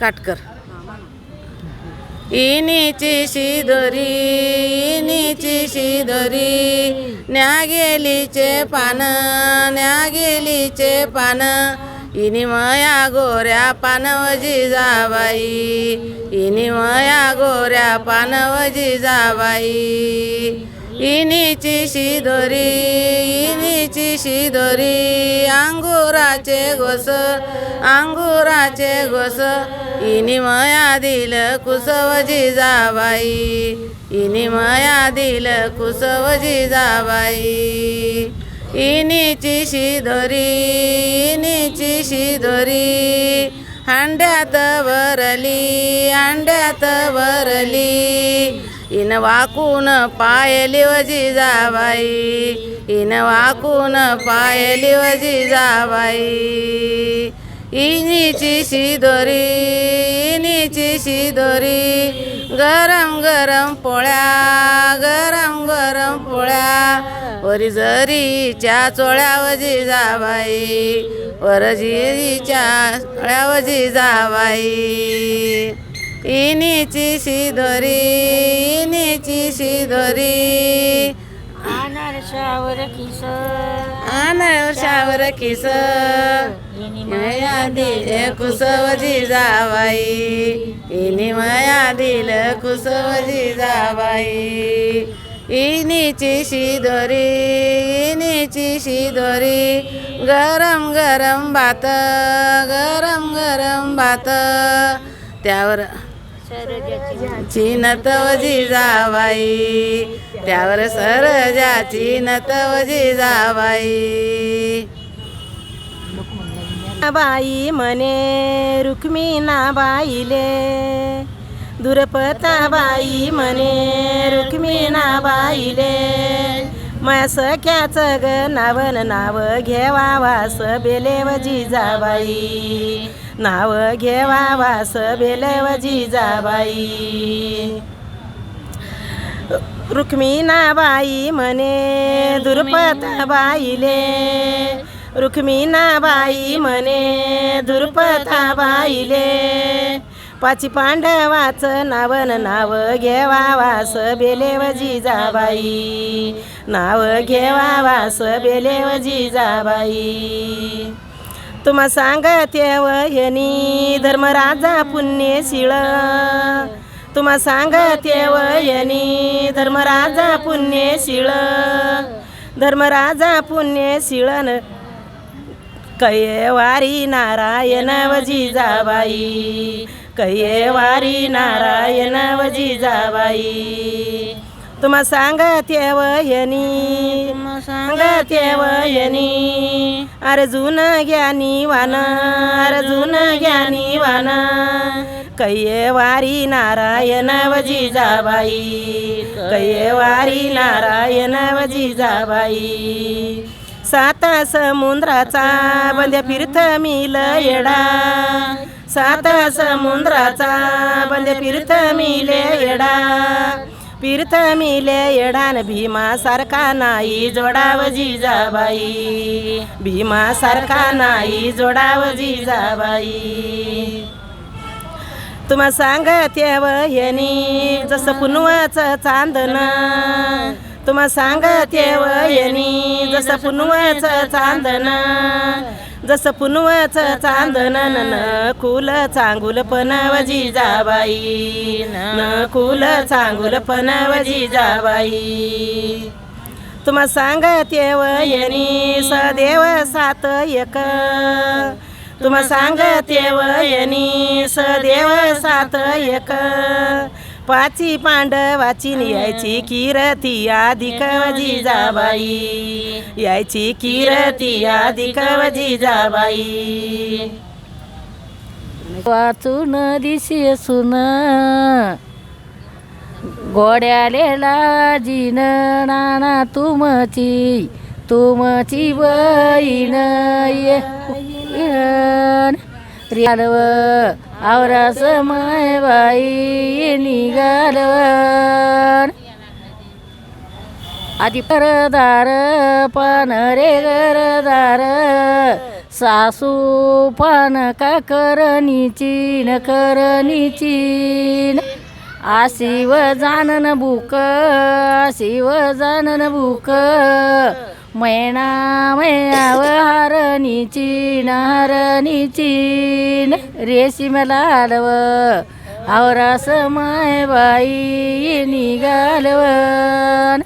काटकर इनीची शिदोरी इनीची शिदोरी न्या गेलीचे पान न्या गेलीचे पान. इनी मया गोऱ्या पानवजी जाबाई इनी मया गोऱ्या पानवजी जाबाई इनीची शिदोरी इनीची शिदोरी. अंगुराचे घोस अंगुराचे घोस इनी मया दिल कुसवजी जाबाई इनी मया दिल कुसवजी जाबाई. इनीची शिदोरी इनीची शिदोरी. हांड्यात भरली हांड्यात भरली इन वाकून पायली वजी जाबाई इन वाकून पायली वजी जाबाई इनीची शिदोरी इनीची शिदोरी गरम गरम पोळ्या गरम गरम पोळ्या वरी जरीच्या चोळ्यावजी जाबाई वरजीच्या चोळ्यावजी जाबाई इनीची शिदोरी इनीची शिदोरी. अनारशावर किस किस मया दिल कुसवजी जाबाई इनी मया दिल कुसवजी जाबाई इनीची शिदोरी इनीची शिदोरी. गरम गरम भात गरम गरम भात. त्यावर तव जाबाई त्यावर सरजाची नतवजी जाबाई बाई म्हणे रुक्मिणा बाईले. दुर्पता बाई म्हणे रुक्मिणा बाईले. मस ख्याच ग नावन नाव घेवा वास बेलेव जिजाबाई नाव घेवा वास बेलेव जिजाबाई रुक्मिणाबाई म्हणे दुर्पता बाईले रुक्मिणाबाई म्हणे दुर्पता बाईले पाची पांडवाचं नावन नाव घेवा वास बेलेव जिजाबाई नाव घेवा वास बेलेव जिजाबाई तुम्हा सांगतेव यनी धर्मराजा पुण्यशीळ तुम्हा सांगतेव यनी धर्मराजा पुण्यशीळ धर्मराजा पुण्यशीळन कैवारी नारायण वजिजाबाई कैवारी नारायण वजिजाबाई तुम्हा सांगते वयनी सांगते वयनी अर्जुन ज्ञानी वान अर्जुन ज्ञानी वान. कैवारी नारायण वजिजाबाई कैवारी नारायण वजिजाबाई सात समुद्राचा बंद्या फिरत मिल येडा सात समुद्राचा बंद फिरत मिले येडा. फिरत मिले येडान भीमा सारखा नाही जोडाव जिजाबाई भीमा सारखा नाही जोडाव जिजाबाई तुम्हा सांगते वयनी जसं पुनवाचं चांदन. तुम्हा सांगते वयनी जसं पुनवाचं चांदन. जसं पुनवाचं चांदन न कुल चांगुल पनवजी जाबाई. न कुल चांगुल पनवजी जाबाई. तुम्हा सांगते वयनी सदेव सात एक. तुम्हा सांगते वयनी सदेव सात एक. पाची पांडवाची यायची किरती अधिक जिजाबाई यायची किरती अधिक जिजाबाई वाचून दिशी सुन गोड्याले लाजीन नाना तुमची तुमची बहीण रियालव आवरा समय बाई निघाल. आधी परदार पान रे गरदार सासू पान का करनीची न करनीची आशिव जानन बुक आशिव जानन बुक. मैना मैयाव हरणीची न हरणीची न रेशीम लालव आवरास माय बाई निघालवन.